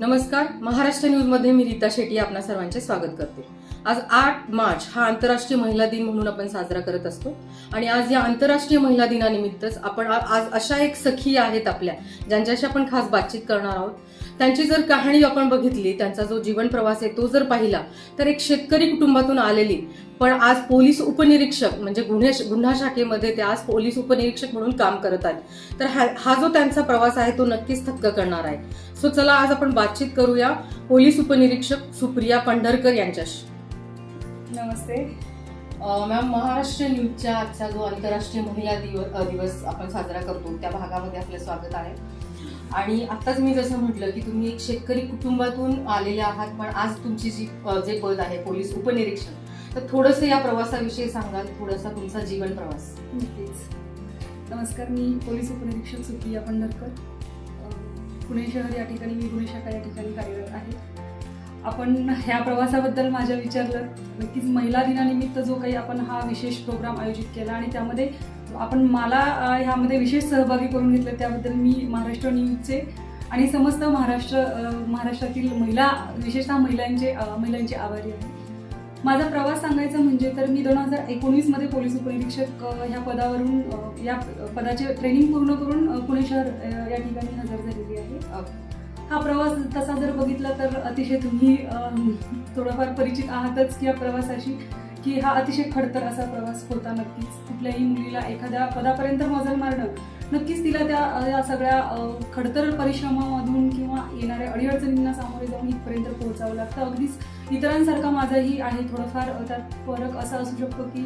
नमस्कार महाराष्ट्र न्यूजमध्ये मी रीता शेट्टी आपणा सर्वांचे स्वागत करते. आज आठ मार्च हा आंतरराष्ट्रीय महिला दिन म्हणून आपण साजरा करत असतो आणि आज या आंतरराष्ट्रीय महिला दिनानिमित्तच आपण आज अशा एक सखी आहेत आपल्या ज्यांच्याशी आपण खास बातचीत करणार आहोत. त्यांची जर कहाणी आपण बघितली त्यांचा जो जीवन प्रवास आहे तो जर पाहिला तर एक शेतकरी कुटुंबातून आलेली पण आज पोलीस उपनिरीक्षक म्हणजे गुन्हे गुन्हा शाखेमध्ये ते आज पोलीस उपनिरीक्षक म्हणून काम करत आहेत. तर हा हा जो त्यांचा प्रवास आहे तो नक्कीच थक्क करणार आहे. सो चला आज आपण बातचीत करूया पोलीस उपनिरीक्षक सुप्रिया पंढरकर यांच्याशी. नमस्ते. मॅम महाराष्ट्र न्यूजच्या आजचा जो आंतरराष्ट्रीय महिला दिव- अं, दिवस आपण साजरा करतो त्या भागामध्ये आपलं स्वागत आहे. आणि आताच मी जसं म्हटलं की तुम्ही एक शेतकरी कुटुंबातून आलेले आहात पण आज तुमची जी जे पद आहे पोलीस उपनिरीक्षक तर थोडंसं या प्रवासाविषयी सांगाल थोडासा तुमचा जीवन प्रवास. नक्कीच. नमस्कार मी पोलीस उपनिरीक्षक सुप्रिया पंढरकर. पुणे शहर या ठिकाणी मी पुणे शाखा या ठिकाणी कार्यरत आहे. आपण ह्या प्रवासाबद्दल माझ्या विचारलं. नक्कीच महिला दिनानिमित्त जो काही आपण हा विशेष प्रोग्राम आयोजित केला आणि त्यामध्ये आपण मला ह्यामध्ये विशेष सहभागी करून घेतलं त्याबद्दल मी महाराष्ट्र न्यूजचे आणि समस्त महाराष्ट्र महाराष्ट्रातील महिला विशेषतः महिलांचे महिलांचे आभारी आहे. माझा प्रवास सांगायचा म्हणजे तर मी दोन हजार एकोणीसमध्ये पोलीस उपनिरीक्षक ह्या पदावरून या पदाचे ट्रेनिंग पूर्ण करून पुणे शहर या ठिकाणी हजर झालेली आहे. हा प्रवास तसा जर बघितला तर अतिशय तुम्ही थोडंफार परिचित आहातच या प्रवासाशी की हा अतिशय खडतर असा प्रवास होता नक्कीच. कुठल्याही मुलीला एखाद्या पदापर्यंत मजल मारणं नक्कीच तिला त्या या सगळ्या खडतर परिश्रमामधून किंवा येणाऱ्या अडीअडचणींना सामोरे जाऊन इथपर्यंत पोहोचावं लागतं. अगदीच इतरांसारखा माझाही आहे थोडंफार. त्यात फरक असा असू शकतो की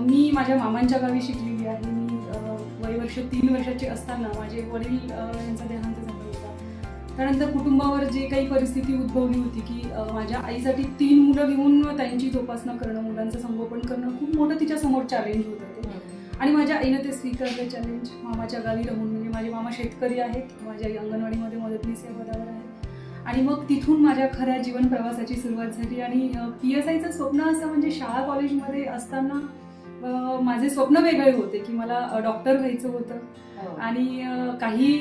मी माझ्या मामांच्या गावी शिकलेली आहे. मी वयवर्ष तीन वर्षाचे असताना माझे वडील यांचा देहांत झाला होता. त्यानंतर कुटुंबावर जे काही परिस्थिती उद्भवली होती की माझ्या आईसाठी तीन मुलं घेऊन त्यांची जोपासना करणं मुलांचं संगोपन करणं खूप मोठं तिच्या समोर चॅलेंज होतं ते. आणि माझ्या आईनं ते स्वीकारलं चॅलेंज मामाच्या गावी राहून म्हणजे माझे मामा शेतकरी आहेत. माझी आई अंगणवाडीमध्ये मदतनीस या पदावर आहे आणि मग तिथून माझ्या खऱ्या जीवन प्रवासाची सुरुवात झाली. आणि पी एस आयचं स्वप्न असं म्हणजे शाळा कॉलेजमध्ये असताना माझे स्वप्न वेगळे होते की मला डॉक्टर व्हायचं होतं. आणि अ, काही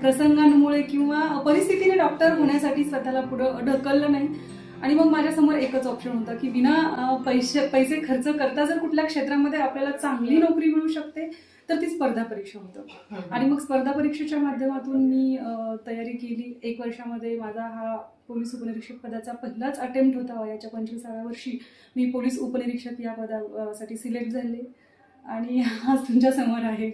प्रसंगांमुळे किंवा परिस्थितीने डॉक्टर होण्यासाठी स्वतःला पुढं ढकललं नाही. आणि मग माझ्यासमोर एकच ऑप्शन होता की विना पैसे पैसे खर्च करता जर कुठल्या क्षेत्रामध्ये आपल्याला चांगली नोकरी मिळू शकते तर ती स्पर्धा परीक्षा होतं. आणि मग स्पर्धा परीक्षेच्या माध्यमातून मी तयारी केली. एक वर्षामध्ये माझा हा पोलीस उपनिरीक्षक पदाचा पहिलाच अटेम्प्ट होता वयाच्या पंचवीसाव्या वर्षी. मी पोलीस उपनिरीक्षक या पदासाठी सिलेक्ट झाले. आणि आज तुमच्यासमोर आहे.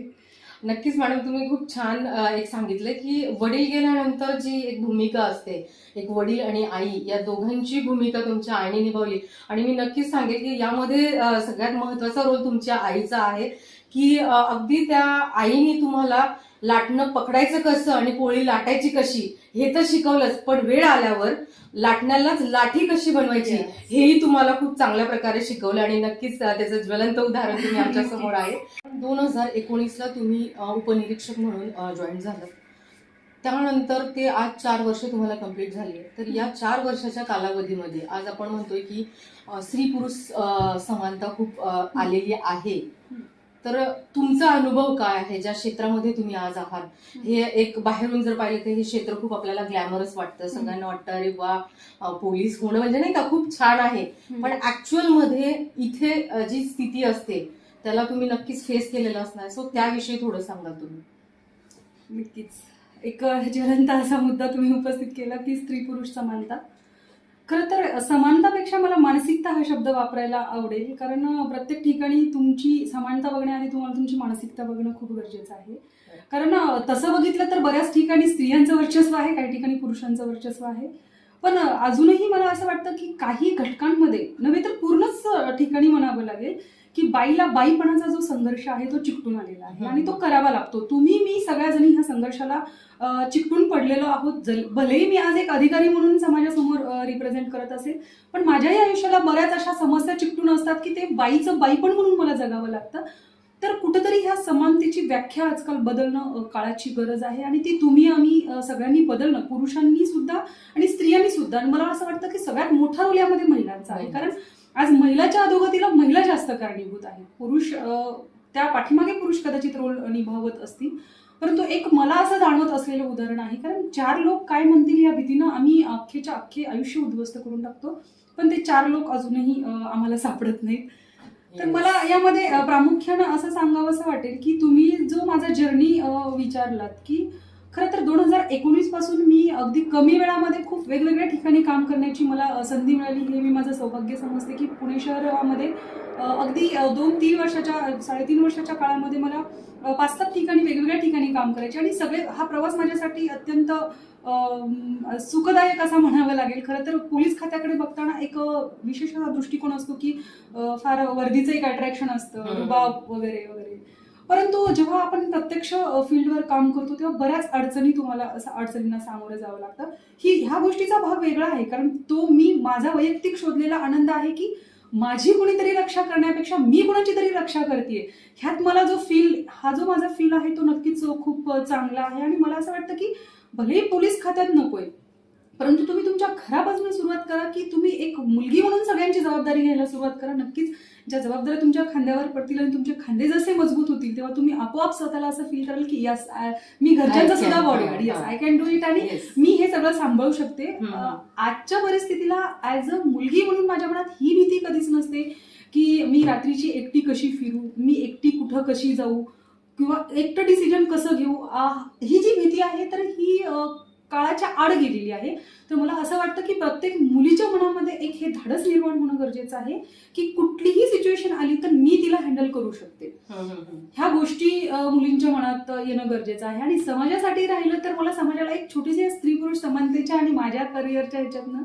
नक्कीच मॅडम तुम्ही खूप छान एक सांगितलं की वडील गेल्यानंतर जी एक भूमिका असते एक वडील आणि आई या दोघांची भूमिका तुमच्या आईने निभावली. आणि मी नक्कीच सांगेल की यामध्ये सगळ्यात महत्त्वाचा रोल तुमच्या आईचा आहे. की अगदी त्या आईने तुम्हाला लाटणं पकडायचं कसं आणि पोळी लाटायची कशी हे तर शिकवलंच. पण वेळ आल्यावर लाटण्यालाच लाठी कशी बनवायची. हेही तुम्हाला खूप चांगल्या प्रकारे शिकवलं आणि नक्कीच त्याचं ज्वलंत उदाहरण तुम्ही आमच्या समोर आहे. दोन हजार एकोणीसला तुम्ही उपनिरीक्षक म्हणून जॉईन झालं त्यानंतर ते आज चार वर्ष तुम्हाला कंप्लीट झाली तर या चार वर्षाच्या कालावधीमध्ये आज आपण म्हणतोय की स्त्री पुरुष समानता खूप आलेली आहे. तर तुमचा अनुभव काय आहे? ज्या क्षेत्रामध्ये तुम्ही आज आहात? हे एक बाहेरून जर पाहिलं तर हे क्षेत्र खूप आपल्याला ग्लॅमरस वाटतं. सगळ्यांना वाटतं अरे वा पोलीस होणं म्हणजे नाही का खूप छान आहे. पण ऍक्च्युअलमध्ये इथे जी स्थिती असते त्याला तुम्ही नक्कीच फेस केलेलं असणार. सो त्याविषयी थोडं सांगा तुम्ही. नक्कीच. एक ज्वलंत असा मुद्दा तुम्ही उपस्थित केला की स्त्री पुरुष समानता. खरं तर समानतापेक्षा मला मानसिकता हा शब्द वापरायला आवडेल. कारण प्रत्येक ठिकाणी तुमची समानता बघण्याआधी तुम्हाला तुमची मानसिकता बघणं खूप गरजेचं आहे. कारण तसं बघितलं तर बऱ्याच ठिकाणी स्त्रियांचं वर्चस्व आहे काही ठिकाणी पुरुषांचं वर्चस्व आहे. पण अजूनही मला असं वाटतं की काही घटकांमध्ये नव्हे तर पूर्णच ठिकाणी म्हणावं लागेल की बाईला बाईपणाचा जो संघर्ष आहे तो चिकटून आलेला आहे. आणि तो करावा लागतो. तुम्ही मी सगळ्याजणी ह्या संघर्षाला चिकटून पडलेलो आहोत. भलेही मी आज एक अधिकारी म्हणून समाजासमोर रिप्रेझेंट करत असेल पण माझ्याही आयुष्याला बऱ्याच अशा समस्या चिकटून असतात की ते बाईचं बाईपण म्हणून मला जगावं लागतं. तर कुठंतरी ह्या समानतेची व्याख्या आजकाल बदलणं काळाची गरज आहे. आणि ती तुम्ही आम्ही सगळ्यांनी बदलणं पुरुषांनी सुद्धा आणि स्त्रियांनी सुद्धा. आणि मला असं वाटतं की सगळ्यात मोठा रोल यामध्ये महिलांचा आहे. कारण आज महिलाच्या अधोगतीला महिला जास्त कारणीभूत आहे. पुरुष त्या पाठीमागे पुरुष कदाचित रोल निभावत असतील. परंतु एक मला असं जाणवत असलेलं उदाहरण आहे कारण चार लोक काय म्हणतील या भीतीनं आम्ही अख्खेच्या अख्खे आयुष्य उद्ध्वस्त करून टाकतो. पण ते चार लोक अजूनही आम्हाला सापडत नाहीत. तर मला यामध्ये प्रामुख्यानं असं सांगावं असं वाटेल की तुम्ही जो माझा जर्नी विचारलात की खरं तर दोन हजार एकोणीसपासून मी अगदी कमी वेळामध्ये खूप वेगवेगळ्या ठिकाणी काम करण्याची मला संधी मिळाली. हे मी माझं सौभाग्य समजते की पुणे शहरामध्ये अगदी दोन तीन वर्षाच्या साडेतीन वर्षाच्या काळामध्ये मला पाच सात ठिकाणी वेगवेगळ्या ठिकाणी काम करायचे आणि सगळे हा प्रवास माझ्यासाठी अत्यंत सुखदायक असा म्हणावा लागेल. खरं तर पोलीस खात्याकडे बघताना एक विशेष दृष्टिकोन असतो की फार वर्दीचं एक अट्रॅक्शन असतं. रुबाब वगैरे वगैरे. परंतु जेव्हा आपण प्रत्यक्ष फील्डवर काम करतो तेव्हा बऱ्याच अडचणी तुम्हाला असं अडचणींना सामोरं जावं लागतं. ही ह्या गोष्टीचा भाग वेगळा आहे कारण तो मी माझा वैयक्तिक शोधलेला आनंद आहे की माझी कुणीतरी रक्षा करण्यापेक्षा मी कुणाची तरी रक्षा करते ह्यात मला जो फील हा जो माझा फील आहे तो नक्कीच खूप चांगला आहे. आणि मला असं वाटतं की भलेही पोलीस खात्यात नकोय परंतु तुम्ही तुमच्या घरापासून सुरुवात करा की तुम्ही एक मुलगी म्हणून सगळ्यांची जबाबदारी घ्यायला सुरुवात करा. नक्कीच ज्या जबाबदाऱ्या तुमच्या खांद्यावर पडतील आणि तुमचे खांदे जसे मजबूत होतील तेव्हा तुम्ही आपोआप स्वतःला असं फील कराल की यस मी घरच्यांचा सुद्धा body yes. I can do it आणि. मी हे सगळं सांभाळू शकते. आजच्या परिस्थितीला ऍज अ मुलगी म्हणून माझ्या मनात ही भीती कधीच नसते की मी रात्रीची एकटी कशी फिरू मी एकटी कुठं कशी जाऊ किंवा एकटं डिसिजन कसं घेऊ? ही जी भीती आहे तर ही काळाच्या आड गेलेली आहे. तर मला असं वाटतं की प्रत्येक मुलीच्या मनामध्ये एक हे धाडस निर्माण होणं गरजेचं आहे की कुठलीही सिच्युएशन आली तर मी तिला हँडल करू शकते. ह्या गोष्टी मुलींच्या मनात येणं गरजेचं आहे. आणि समाजासाठी राहिलं तर मला समाजाला एक छोटीशी स्त्री पुरुष समानतेच्या आणि माझ्या करिअरच्या ह्याच्यातनं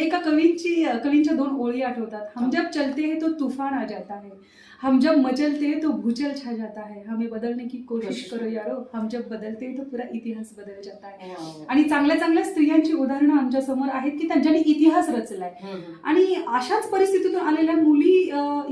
एका कवींची कवींच्या दोन ओळी आठवतात. हम जब चलते हैं तो तूफान आ जाता है. हम जब मचलते हैं तो भूचल छा जाता है. हमें बदलने की कोशिश करो यारो. हम जब बदलते हैं तो पूरा इतिहास बदल जाता है. आणि चांगल्या चांगल्या स्त्रियांची उदाहरणं आमच्यासमोर आहेत की त्यांच्यानी इतिहास रचलाय. आणि अशाच परिस्थितीतून आलेल्या मुली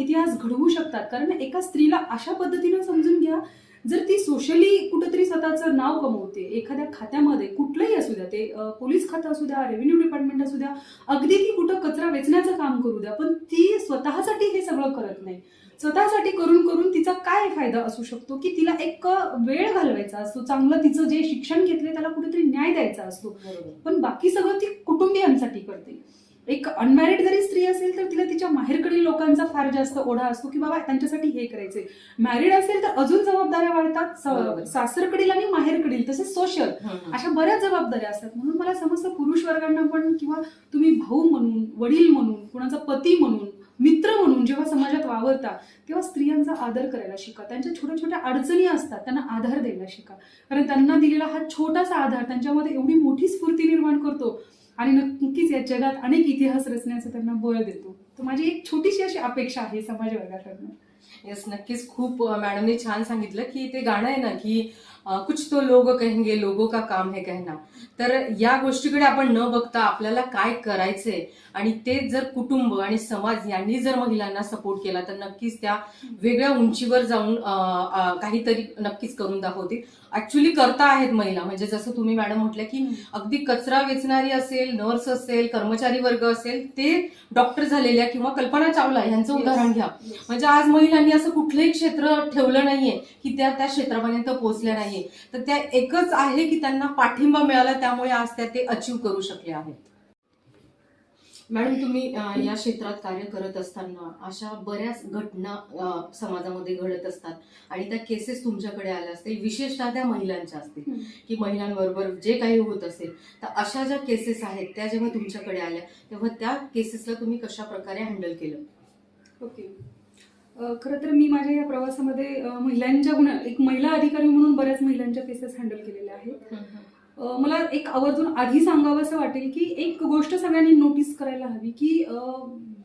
इतिहास घडवू शकतात. कारण एका स्त्रीला अशा पद्धतीनं समजून घ्या जर ती सोशली कुठेतरी स्वतःचं नाव कमवते एखाद्या खात्यामध्ये कुठलंही असू द्या ते पोलीस खातं असू द्या रेव्हेन्यू डिपार्टमेंट असू द्या अगदी ती कुठं कचरा वेचण्याचं काम करू द्या पण ती स्वतःसाठी हे सगळं करत नाही. स्वतःसाठी करून करून तिचा काय फायदा असू शकतो? की तिला एक वेळ घालवायचा असतो चांगलं तिचं जे शिक्षण घेतलंय त्याला कुठेतरी न्याय द्यायचा असतो. पण बाकी सगळं ती कुटुंबियांसाठी करते. एक अनमॅरिड जरी स्त्री असेल तर तिला तिच्या माहेरकडील लोकांचा फार जास्त ओढा असतो की बाबा त्यांच्यासाठी हे करायचंय. मॅरिड असेल तर अजून जबाबदाऱ्या वाढतात सासरकडील आणि माहेरकडील तसेच सोशल. अशा बऱ्याच जबाबदाऱ्या असतात. म्हणून मला समजतं पुरुष वर्गांना पण किंवा तुम्ही भाऊ म्हणून वडील म्हणून कुणाचा पती म्हणून मित्र म्हणून जेव्हा समाजात वावरता तेव्हा स्त्रियांचा आदर करायला शिका. त्यांच्या छोट्या छोट्या अडचणी असतात त्यांना आधार द्यायला शिका. कारण त्यांना दिलेला हा छोटासा आधार त्यांच्यामध्ये एवढी मोठी स्फूर्ती निर्माण करतो आणि नक्कीच या जगात अनेक इतिहास रचण्याचं त्यांना बळ देतो. तर माझी एक छोटीशी अशी अपेक्षा आहे समाज वर्गाकडनं येस नक्कीच. खूप मॅडमने छान सांगितलं की ते गाणं आहे ना की कुछ तो लोग कहेंगे लोगों का काम है कहना. तर या गोष्टीकडे आपण न बघता आपल्याला काय करायचंय आणि ते जर कुटुंब आणि समाज यांनी जर महिलांना सपोर्ट केला तर नक्कीच त्या वेगळ्या उंचीवर जाऊन काहीतरी नक्कीच करून दाखवतील. ऍक्च्युली करता आहेत महिला. म्हणजे जसं तुम्ही मॅडम म्हटलं की अगदी कचरा वेचणारी असेल नर्स असेल कर्मचारी वर्ग असेल ते डॉक्टर झालेल्या किंवा कल्पना चावला यांचं उदाहरण घ्या. म्हणजे आज महिलांनी असं कुठलंही क्षेत्र ठेवलं नाहीये की त्या त्या क्षेत्रापर्यंत पोहोचल्या नाहीये. तर त्या एकच आहे की त्यांना पाठिंबा मिळाला त्यामुळे आज त्या ते अचीव करू शकले आहेत. मॅडम तुम्ही या क्षेत्रात कार्य करत असताना अशा बऱ्याच घटना समाजामध्ये घडत असतात आणि त्या केसेस तुमच्याकडे आल्या असतील विशेषतः त्या महिलांच्या असतील की महिलांबरोबर जे काही होत असेल तर अशा ज्या केसेस आहेत त्या जेव्हा तुमच्याकडे आल्या तेव्हा त्या केसेसला तुम्ही कशा प्रकारे हँडल केलं? ओके खरं तर मी माझ्या या प्रवासामध्ये महिलांच्या एक महिला अधिकारी म्हणून बऱ्याच महिलांच्या केसेस हँडल केलेल्या आहेत. मला एक आवर्जून आधी सांगावं असं वाटेल की एक गोष्ट सगळ्यांनी नोटीस करायला हवी की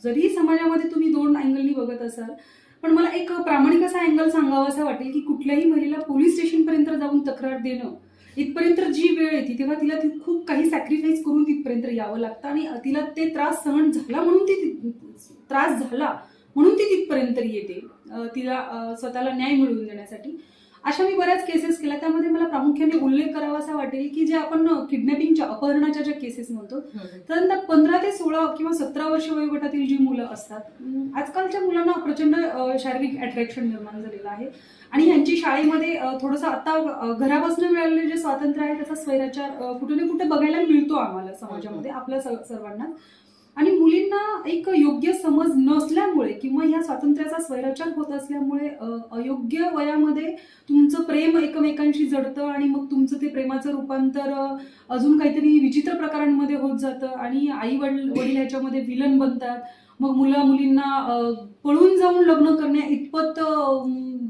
जरी समाजामध्ये तुम्ही दोन अँगलनी बघत असाल पण मला एक प्रामाणिक असा अँगल सांगावा असं वाटेल की कुठल्याही महिलेला पोलीस स्टेशनपर्यंत जाऊन तक्रार देणं इथपर्यंत जी वेळ येते तेव्हा तिला ती खूप काही सॅक्रिफाईस करून तिथपर्यंत यावं लागतं आणि तिला ते त्रास सहन झाला म्हणून ती- त्रास झाला म्हणून ती तिथपर्यंत येते. तिला स्वतःला न्याय मिळवून देण्यासाठी. अशा मी बऱ्याच केसेस केल्या. त्यामध्ये मला प्रामुख्याने उल्लेख करावा असा वाटेल की जे आपण किडनॅपिंगच्या अपहरणाच्या ज्या केसेस म्हणतो त्यानंतर पंधरा ते सोळा किंवा सतरा वर्ष वयोगटातील जी मुलं असतात आजकालच्या मुलांना प्रचंड शारीरिक अट्रॅक्शन निर्माण झालेलं आहे. आणि यांची शाळेमध्ये थोडंसं आता घरापासून मिळालेले जे स्वातंत्र्य आहे त्याचा स्वैराचार कुठे ना कुठे बघायला मिळतो आम्हाला समाजामध्ये आपल्या सर्वांना आणि मुलींना एक योग्य समज नसल्यामुळे किंवा ह्या स्वातंत्र्याचा स्वैराचार होत असल्यामुळे अयोग्य वयामध्ये तुमचं प्रेम एकमेकांशी जडतं आणि मग तुमचं ते प्रेमाचं रूपांतर अजून काहीतरी विचित्र प्रकारांमध्ये होत जातं आणि आई वडील वडील ह्याच्यामध्ये विलन बनतात. मग मुलं मुलींना पळून जाऊन लग्न करण्या इतपत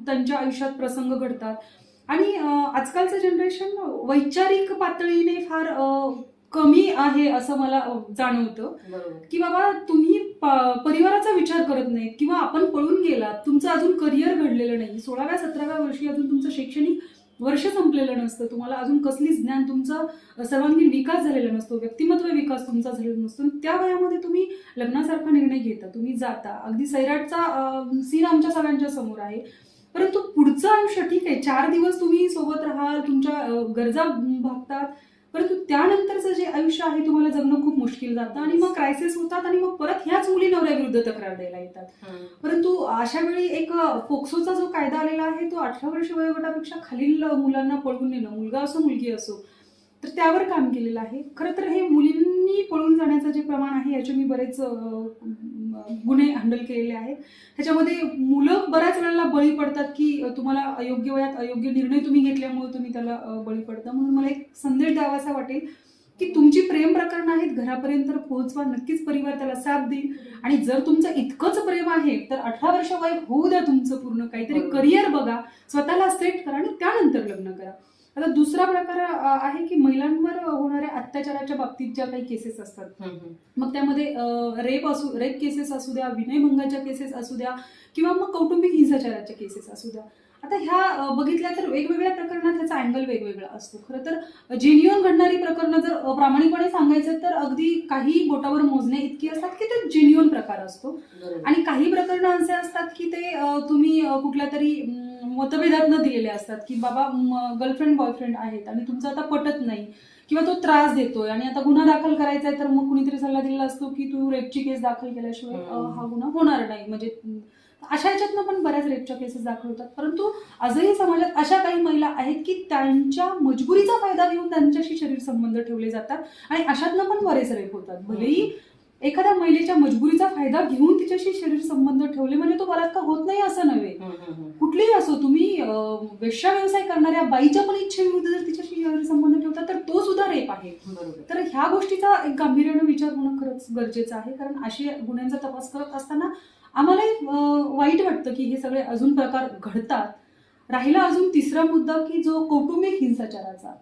त्यांच्या आयुष्यात प्रसंग घडतात. आणि आजकालचं जनरेशन वैचारिक पातळीने फार कमी आहे असं मला जाणवतं. की बाबा तुम्ही परिवाराचा विचार करत नाहीत किंवा आपण पळून गेलात तुमचं अजून करिअर घडलेलं नाही. सोळाव्या सतराव्या वर्षी अजून तुमचं शैक्षणिक वर्ष संपलेलं नसतं. तुम्हाला अजून कसलीच ज्ञान तुमचा सर्वांगीण विकास झालेला नसतो. व्यक्तिमत्व विकास तुमचा झालेला नसतो. त्या वयामध्ये तुम्ही लग्नासारखा निर्णय घेता. तुम्ही जाता. अगदी सैराटचा सीन आमच्या सगळ्यांच्या समोर आहे. परंतु पुढचं आयुष्य ठीक आहे. चार दिवस तुम्ही सोबत राहाल तुमच्या गरजा भागतात. परंतु त्यानंतरचं जे आयुष्य आहे तुम्हाला जगणं खूप मुश्किल जातं आणि मग क्रायसिस होतात आणि मग परत ह्याच मुली नवऱ्याविरुद्ध तक्रार द्यायला येतात. परंतु अशा वेळी एक अ, पोक्सोचा जो कायदा आलेला आहे तो अठरा वर्ष वयोगटापेक्षा खालील मुलांना पळवून नेणं मुलगा असो मुलगी असो तर त्यावर काम केलेलं आहे खरं तर हे मुलींनी पळून जाण्याचं जे प्रमाण आहे याचे मी बरेच गुन्हे हँडल केलेले आहेत. ह्याच्यामध्ये मुलं बऱ्याच वेळेला बळी पडतात की तुम्हाला अयोग्य वयात अयोग्य निर्णय तुम्ही घेतल्यामुळे तुम्ही त्याला बळी पडता. म्हणून मला एक संदेश द्यावासा वाटेल की तुमची प्रेम प्रकरणं आहेत घरापर्यंत पोहोचवा नक्कीच परिवार त्याला साथ देईल. आणि जर तुमचं इतकंच प्रेम आहे तर अठरा वर्ष वय होऊ द्या तुमचं पूर्ण. काहीतरी. करिअर बघा स्वतःला सेट करा आणि त्यानंतर लग्न करा. आता दुसरा प्रकार आहे की महिलांवर होणाऱ्या अत्याचाराच्या बाबतीत ज्या काही केसेस असतात. मग त्यामध्ये रेप असू रेप केसेस असू द्या विनयभंगाच्या केसेस असू द्या किंवा मग कौटुंबिक हिंसाचाराच्या केसेस असू द्या आता ह्या बघितल्या तर वेगवेगळ्या प्रकरणात ह्याचा अँगल वेगवेगळा असतो खरं तर जेन्युअन घडणारी प्रकरणं जर प्रामाणिकपणे सांगायचं तर अगदी काही बोटावर मोजणे इतकी असतात की ते जेन्युअन प्रकार असतो. आणि काही प्रकरणं असे असतात की ते तुम्ही कुठल्या तरी म, मतभेदात न दिलेले असतात की बाबा गर्लफ्रेंड बॉयफ्रेंड आहेत आणि तुमचं आता पटत नाही किंवा तो त्रास देतोय आणि आता गुन्हा दाखल करायचा आहे तर मग कुणीतरी सल्ला दिलेला असतो की तू रेपची केस दाखल केल्याशिवाय. हा गुन्हा होणार नाही. म्हणजे अशा ह्याच्यातनं पण बऱ्याच रेपच्या केसेस दाखल होतात. परंतु आजही समाजात अशा काही महिला आहेत की त्यांच्या मजबुरीचा फायदा घेऊन त्यांच्याशी शरीर संबंध ठेवले जातात आणि अशातनं पण बरेच रेप होतात. भलेही एखाद्या महिलेच्या मजबुरीचा फायदा घेऊन तिच्याशी शरीर संबंध ठेवले म्हणजे तो बलात्कार होत नाही असं नव्हे. कुठलीही असो तुम्ही वेश्या व्यवसाय करणाऱ्या बाईच्या पण इच्छेविरुद्ध जर तिच्याशी शरीर संबंध ठेवता तर तो सुद्धा रेप आहे. तर ह्या गोष्टीचा एक गांभीर्यानं विचार होणं खरंच गरजेचं आहे कारण अशी गुन्ह्यांचा तपास करत असताना आम्हालाही अं, वाईट वाटतं की हे सगळे अजून प्रकार घडतात. राहिला अजून तिसरा मुद्दा की जो कौटुंबिक हिंसाचाराचा.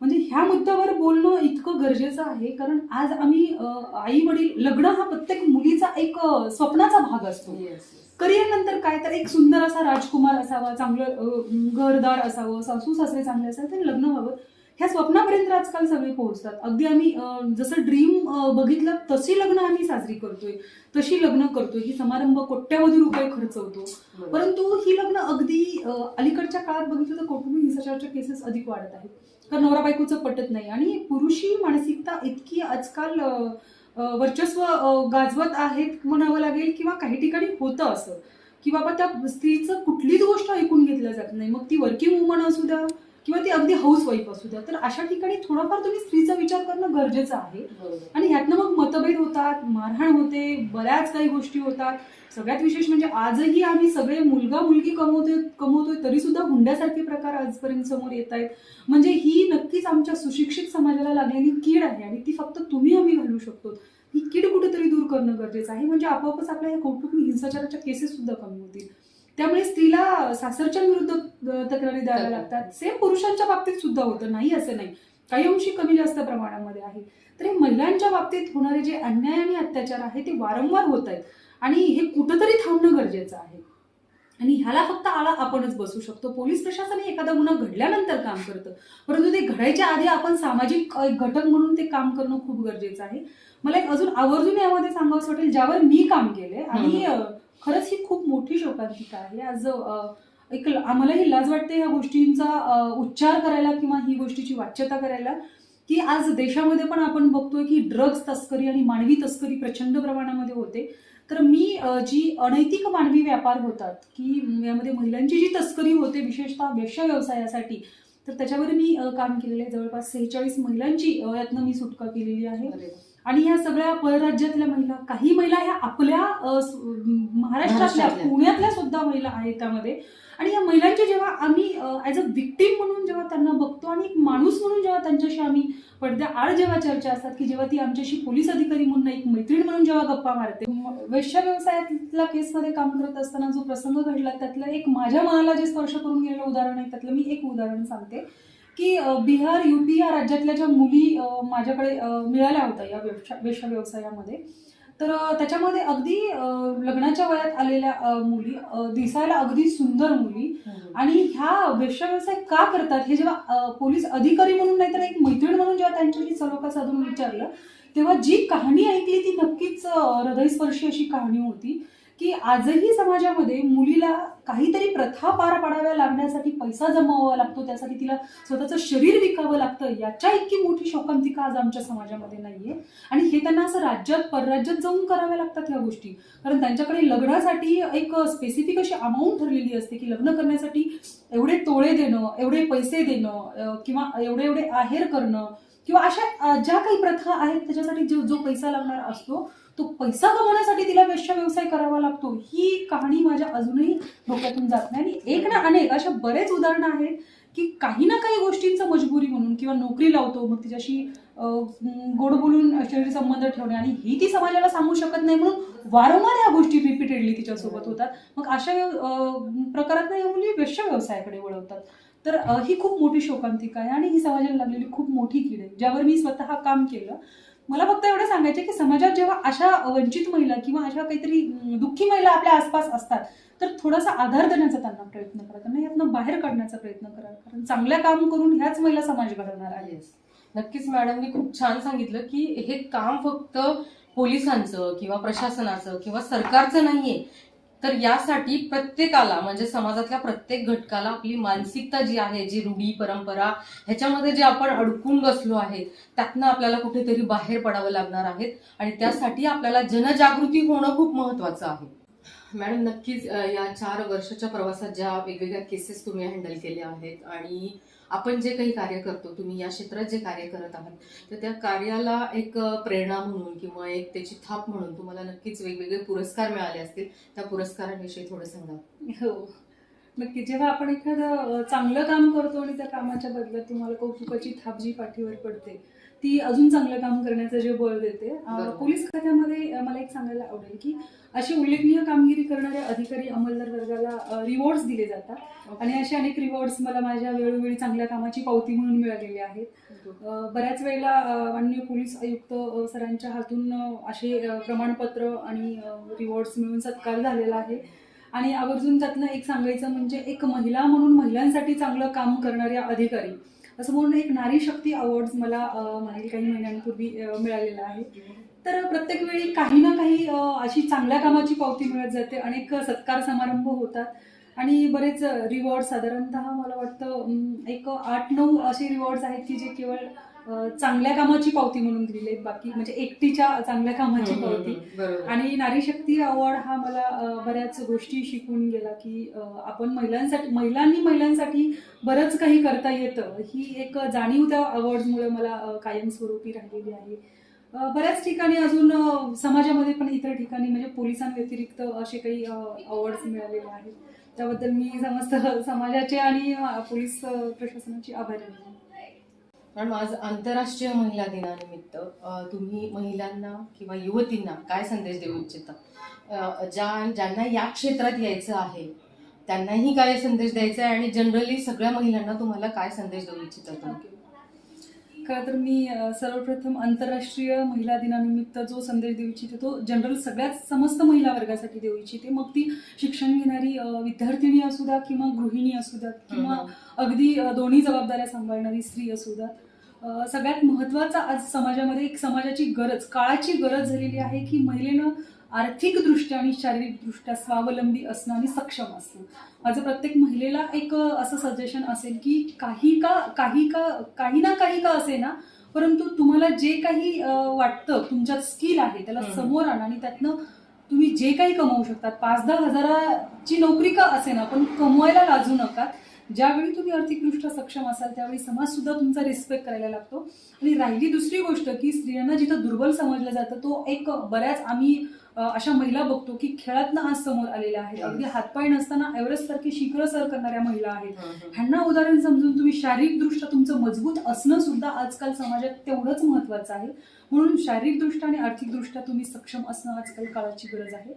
म्हणजे ह्या मुद्द्यावर बोलणं इतकं गरजेचं आहे कारण आज आम्ही आई वडील लग्न हा प्रत्येक मुलीचा एक स्वप्नाचा भाग असतो. करिअर नंतर काय तर एक सुंदर असा राजकुमार असावा चांगलं घरदार असावं सासू सासरे चांगले असावे तर लग्न व्हावं ह्या स्वप्नापर्यंत आजकाल सगळे पोहोचतात. अगदी आम्ही जसं ड्रीम बघितलं तशी लग्न आम्ही साजरी करतोय. तशी लग्न करतोय. ही समारंभ कोट्यावधी रुपये खर्च होतो. परंतु ही लग्न अगदी अलीकडच्या काळात बघितलं तर कौटुंबिक हिंसाचाराच्या केसेस अधिक वाढत आहेत. कारण नवरा बायकोचं पटत नाही. आणि पुरुषी मानसिकता इतकी आजकाल वर्चस्व गाजवत आहेत म्हणावं लागेल किंवा काही ठिकाणी होतं असं. की बाबा त्या स्त्रीचं कुठलीच गोष्ट ऐकून घेतल्या जात नाही. मग ती वर्किंग वुमन असू द्या किंवा ती अगदी हाऊस वाईफ असू द्या तर अशा ठिकाणी थोडाफार तुम्ही स्त्रीचा विचार करणं गरजेचं आहे. आणि ह्यातनं मग मतभेद होतात मारहाण होते बऱ्याच काही गोष्टी होतात. सगळ्यात विशेष म्हणजे आजही आम्ही सगळे मुलगा मुलगी कमवतोय कमवतोय तरी सुद्धा हुंड्यासारखे प्रकार आजपर्यंत समोर येत आहेत. म्हणजे ही नक्कीच आमच्या सुशिक्षित समाजाला लागलेली कीड आहे आणि ती फक्त तुम्ही आम्ही घालू शकतो. ही कीड कुठेतरी दूर करणं गरजेचं आहे. म्हणजे आपोआपच आपल्या या कौटुंबिक हिंसाचाराच्या केसेस सुद्धा कमी होतील. त्यामुळे स्त्रीला सासरच्या विरुद्ध तक्रारी द्यायला लागतात. सेम पुरुषांच्या बाबतीत सुद्धा होतं. नाही असं नाही. काही अंशी कमी जास्त प्रमाणामध्ये आहे. तर हे महिलांच्या बाबतीत होणारे जे अन्याय आणि अत्याचार आहे ते वारंवार होत आहेत. आणि हे कुठंतरी थांबणं गरजेचं आहे. आणि ह्याला फक्त आळा आपणच बसू शकतो. पोलीस प्रशासन हे एखादा गुन्हा घडल्यानंतर काम करतं. परंतु ते घडायच्या आधी आपण सामाजिक घटक म्हणून ते काम करणं खूप गरजेचं आहे. मला एक अजून आवर्जून यामध्ये सांगावंसं वाटेल ज्यावर मी काम केले आणि खरंच ही खूप मोठी शोकांतिका आहे. आज अ, एक आम्हाला ही लाज वाटते ह्या गोष्टींचा उच्चार करायला किंवा ही गोष्टीची वाच्यता करायला की आज देशामध्ये पण आपण बघतोय की ड्रग्ज तस्करी आणि मानवी तस्करी प्रचंड प्रमाणामध्ये होते. तर मी जी अनैतिक मानवी व्यापार होतात की यामध्ये महिलांची जी तस्करी होते विशेषतः वेश्या व्यवसायासाठी तर त्याच्यावर मी काम केलेलं आहे. जवळपास सेहेचाळीस महिलांची यातनं मी सुटका केलेली आहे. आणि ह्या सगळ्या परराज्यातल्या महिला काही महिला ह्या आपल्या महाराष्ट्रातल्या. पुण्यातल्या सुद्धा महिला आहेत त्यामध्ये. आणि या महिलांची जेव्हा आम्ही ॲज अ विक्टीम म्हणून जेव्हा त्यांना बघतो आणि एक माणूस म्हणून जेव्हा त्यांच्याशी आम्ही पडद्या आड जेव्हा चर्चा असतात की जेव्हा ती आमच्याशी पोलीस अधिकारी म्हणून एक मैत्रीण म्हणून जेव्हा गप्पा मारते. वेश्या व्यवसायातल्या केसमध्ये काम करत असताना जो प्रसंग घडला त्यातलं एक माझ्या मनाला जे स्पर्श करून गेलेलं उदाहरण आहे त्यातलं मी एक उदाहरण सांगते. की बिहार युपी या राज्यातल्या ज्या मुली माझ्याकडे मिळाल्या होत्या या व्यवसा वेश्या व्यवसायामध्ये तर त्याच्यामध्ये अगदी लग्नाच्या वयात आलेल्या मुली दिसायला अगदी सुंदर मुली. आणि ह्या वेश्या व्यवसाय का करतात हे जेव्हा पोलीस अधिकारी म्हणून नाही तर एक मैत्रीण म्हणून जेव्हा त्यांच्याशी सलोखा साधून विचारलं तेव्हा जी कहाणी ऐकली ती नक्कीच हृदयस्पर्शी अशी कहाणी होती की आजही समाजामध्ये मुलीला काहीतरी प्रथा पार पाडाव्या लागण्यासाठी पैसा जमवावा लागतो त्यासाठी तिला स्वतःचं शरीर विकावं लागतं याच्या इतकी मोठी शोकांतिका आज आमच्या समाजामध्ये नाहीये. आणि हे त्यांना असं राज्यात परराज्यात जाऊन कराव्या लागतात ह्या गोष्टी. कारण त्यांच्याकडे लग्नासाठी एक स्पेसिफिक अशी अमाऊंट ठरलेली असते की लग्न करण्यासाठी एवढे तोळे देणं एवढे पैसे देणं किंवा एवढे एवढे आहेर करणं किंवा अशा ज्या काही प्रथा आहेत त्याच्यासाठी जो जो पैसा लागणार असतो तो पैसा कमवण्यासाठी तिला वेश्या व्यवसाय करावा लागतो. ही कहाणी माझ्या अजूनही डोक्यातून जात नाही. आणि एक ना अनेक अशा बरेच उदाहरणं आहेत की काही ना काही गोष्टींचं मजबुरी म्हणून किंवा नोकरी लावतो मग तिच्याशी गोड बोलून शरीर संबंध ठेवणे आणि ही ती समाजाला सांगू शकत नाही म्हणून वारंवार ह्या गोष्टी रिपीटेडली तिच्यासोबत होतात. मग अशा व्यव- प्रकारात या मुली वेश्या व्यवसायाकडे वळवतात. तर ही खूप मोठी शोकांतिका आहे आणि ही समाजाला लागलेली खूप मोठी कीड आहे ज्यावर मी स्वतः काम केलं. मला फक्त एवढं सांगायचं की समाजात जेव्हा अशा वंचित महिला किंवा अशा काहीतरी दुःखी महिला आपल्या आसपास असतात तर थोडासा आधार देण्याचा त्यांना प्रयत्न करा. त्यांना यातनं बाहेर काढण्याचा प्रयत्न करा. कारण चांगल्या काम करून ह्याच महिला समाज घडवणार आहे. नक्कीच मॅडमनी खूप छान सांगितलं की हे काम फक्त पोलिसांचं किंवा प्रशासनाचं किंवा सरकारचं नाहीये. तर यासाठी प्रत्येकाला म्हणजे समाजातल्या प्रत्येक घटकाला आपली मानसिकता जी आहे जी रूढी परंपरा ह्याच्यामध्ये जे आपण अडकून बसलो आहे त्यातनं आपल्याला कुठेतरी बाहेर पडावं लागणार आहे. आणि त्यासाठी आपल्याला जनजागृती होणं खूप महत्वाचं आहे. मॅडम नक्कीच या चार वर्षाच्या प्रवासात ज्या वेगवेगळ्या केसेस तुम्ही हँडल केल्या आहेत आणि आपण जे काही कार्य करतो तुम्ही या क्षेत्रात जे कार्य करत आहात तर त्या कार्याला एक प्रेरणा म्हणून किंवा एक त्याची थाप म्हणून तुम्हाला नक्कीच वेगवेगळे पुरस्कार मिळाले असतील. त्या पुरस्कारांविषयी थोडं सांगा. हो. नक्की जेव्हा आपण एखादं चांगलं काम करतो आणि त्या कामाच्या बदल्यात तुम्हाला कौतुकाची थाप जी पाठीवर पडते ती अजून चांगलं काम करण्याचं जे बळ देते. पोलीस खात्यामध्ये मला एक सांगायला आवडेल की अशी उल्लेखनीय कामगिरी करणाऱ्या अधिकारी अंमलदार वर्गाला रिवॉर्ड्स दिले जातात. आणि असे अनेक रिवॉर्ड्स मला माझ्या वेळोवेळी चांगल्या कामाची पावती म्हणून मिळालेले आहेत. बऱ्याच वेळेला माननीय पोलीस आयुक्त सरांच्या हातून असे प्रमाणपत्र आणि रिवॉर्ड्स मिळून सत्कार झालेला आहे. आणि आवर्जून त्यातनं एक सांगायचं म्हणजे एक महिला म्हणून महिलांसाठी चांगलं काम करणाऱ्या अधिकारी असं म्हणून एक नारी शक्ती अवॉर्ड मला मागील काही महिन्यांपूर्वी मिळालेला आहे. तर प्रत्येक वेळी काही ना काही अशी चांगल्या कामाची पावती मिळत जाते. अनेक सत्कार समारंभ होतात. आणि बरेच रिवॉर्ड साधारणतः मला वाटतं एक आठ नऊ असे रिवॉर्ड्स आहेत की जे केवळ चांगल्या कामाची पावती म्हणून दिलेले आहेत. बाकी म्हणजे एकटीच्या चांगल्या कामाची पावती. आणि नारी शक्ती अवॉर्ड हा मला बऱ्याच गोष्टी शिकवून गेला की आपण महिलांसाठी महिलांनी महिलांसाठी बरंच काही करता येतं. ही एक जाणीव त्या अवॉर्डमुळे मला कायमस्वरूपी राहिलेली आहे. बऱ्याच ठिकाणी अजून समाजामध्ये पण इतर ठिकाणी म्हणजे पोलिसांव्यतिरिक्त असे काही अवॉर्ड्स मिळालेले आहेत. त्याबद्दल मी समस्त समाजाचे आणि पोलीस प्रशासनाची आभारी आहे. मॅडम आज आंतरराष्ट्रीय महिला दिनानिमित्त तुम्ही महिलांना किंवा युवतींना काय संदेश देऊ इच्छिता? ज्या ज्यांना या क्षेत्रात यायचं आहे त्यांनाही काय संदेश द्यायचा आहे? आणि जनरली सगळ्या महिलांना तुम्हाला काय संदेश देऊ इच्छिता तुम्ही? खरं तर मी सर्वप्रथम आंतरराष्ट्रीय महिला दिनानिमित्त जो संदेश देऊ इच्छिते तो जनरल सगळ्याच समस्त महिला वर्गासाठी देऊ इच्छिते. मग ती शिक्षण घेणारी विद्यार्थिनी असू द्या किंवा गृहिणी असू द्या किंवा अगदी दोन्ही जबाबदाऱ्या सांभाळणारी स्त्री असू द्या अ, सगळ्यात महत्त्वाचा आज समाजामध्ये एक समाजाची गरज काळाची गरज झालेली आहे की महिलेनं आर्थिकदृष्ट्या आणि शारीरिकदृष्ट्या स्वावलंबी असणं आणि सक्षम असणं. माझं प्रत्येक महिलेला एक असं सजेशन असेल की काही का काही का काही ना काही का असे ना परंतु तुम्हाला जे काही वाटतं तुमच्यात स्किल आहे त्याला. समोर आणा आणि त्यातनं तुम्ही जे काही कमवू शकतात पाच दहा हजाराची नोकरी का असे ना पण कमवायला लाजू नका. ज्यावेळी तुम्ही आर्थिकदृष्ट्या सक्षम असाल त्यावेळी समाज सुद्धा तुमचा रिस्पेक्ट करायला लागतो. आणि राहिली दुसरी गोष्ट की स्त्रियांना जिथं दुर्बल समजलं जातं तो एक बऱ्याच आम्ही अशा महिला बघतो की खेळातनं आज समोर आलेल्या आहेत. अगदी हातपाय नसताना एव्हरेस्ट सारखी शिखर सर करणाऱ्या महिला आहेत. ह्यांना उदाहरण समजून तुम्ही शारीरिकदृष्ट्या तुमचं मजबूत असणं सुद्धा आजकाल समाजात तेवढंच महत्वाचं आहे. म्हणून शारीरिकदृष्ट्या आणि आर्थिकदृष्ट्या तुम्ही सक्षम असणं आजकाल काळाची गरज आहे.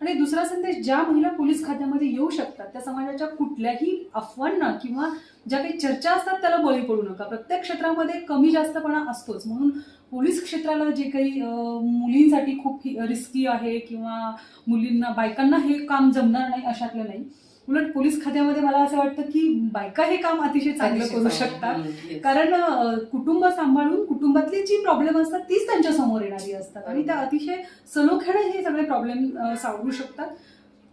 आणि दुसरा संदेश ज्या महिला पोलीस खात्यामध्ये येऊ शकतात त्या समाजाच्या कुठल्याही अफवांना किंवा ज्या काही चर्चा असतात त्याला बळी पडू नका. प्रत्येक क्षेत्रामध्ये कमी जास्तपणा असतोच. म्हणून पोलीस क्षेत्राला जे काही मुलींसाठी खूप रिस्की आहे किंवा मुलींना बायकांना हे काम जमणार नाही अशातलं नाही. उलट पोलीस खात्यामध्ये मला असं वाटतं की बायका हे काम अतिशय चांगलं करू शकतात. कारण कुटुंब सांभाळून कुटुंबातली जी प्रॉब्लेम असतात तीच त्यांच्यासमोर येणारी असतात. आणि त्या अतिशय सलोख्याने हे सगळे प्रॉब्लेम सावरू शकतात.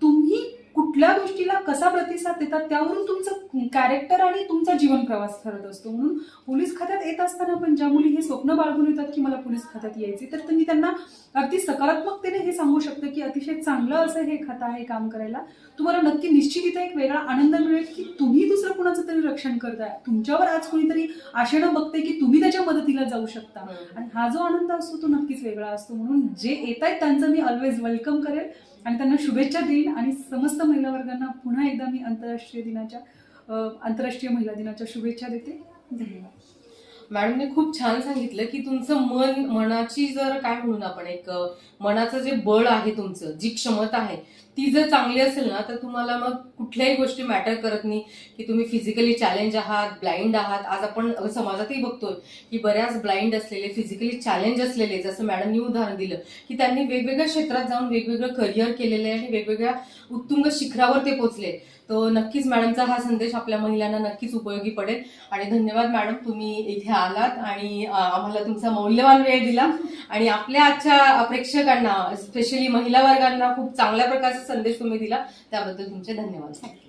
तुम्ही कुठल्या गोष्टीला कसा प्रतिसाद देतात त्यावरून तुमचं कॅरेक्टर आणि तुमचा जीवन प्रवास ठरत असतो. म्हणून पोलीस खात्यात येत असताना पण ज्या मुली हे स्वप्न बाळगून येतात की मला पोलीस खात्यात यायचे तर तुम्ही त्यांना अगदी सकारात्मकतेने हे सांगू शकतं की अतिशय चांगलं असं हे खातं आहे काम करायला. तुम्हाला नक्की निश्चित इथे एक वेगळा आनंद मिळेल की तुम्ही दुसरं कुणाचं तरी रक्षण करताय. तुमच्यावर आज कोणीतरी आशेनं बघते की तुम्ही त्याच्या मदतीला जाऊ शकता. आणि हा जो आनंद असतो तो नक्कीच वेगळा असतो. म्हणून जे येत आहेत त्यांचं मी ऑलवेज वेलकम करेल. आणि त्यांना शुभेच्छा देईन. आणि समस्त महिला वर्गांना पुन्हा एकदा मी आंतरराष्ट्रीय दिनाच्या आंतरराष्ट्रीय महिला दिनाच्या शुभेच्छा देते. धन्यवाद. मॅडमने खूप छान सांगितलं की तुमचं मन मनाची जर काय म्हणून आपण एक मनाचं जे बळ आहे तुमचं जी क्षमता आहे ती जर चांगली असेल ना तर तुम्हाला मग कुठल्याही गोष्टी मॅटर करत नाही की तुम्ही फिजिकली चॅलेंज आहात ब्लाइंड आहात. आज आपण समाजातही बघतोय की बऱ्याच ब्लाइंड असलेले फिजिकली चॅलेंज असलेले जसं मॅडमनी उदाहरण दिलं की त्यांनी वेगवेगळ्या क्षेत्रात जाऊन वेगवेगळं करिअर केलेलं आहे आणि वेगवेगळ्या उत्तुंग शिखरावर ते पोचले तो नक्कीच मॅडमचा हा संदेश आपल्या महिलांना नक्कीच उपयोगी पडेल. आणि धन्यवाद मॅडम तुम्ही इथे आलात आणि आम्हाला तुमचा मौल्यवान वेळ दिला. आणि आपल्या आजच्या प्रेक्षकांना स्पेशली महिला वर्गांना खूप चांगल्या प्रकारचा संदेश तुम्ही दिला. त्याबद्दल तुमचे धन्यवाद. थँक्यू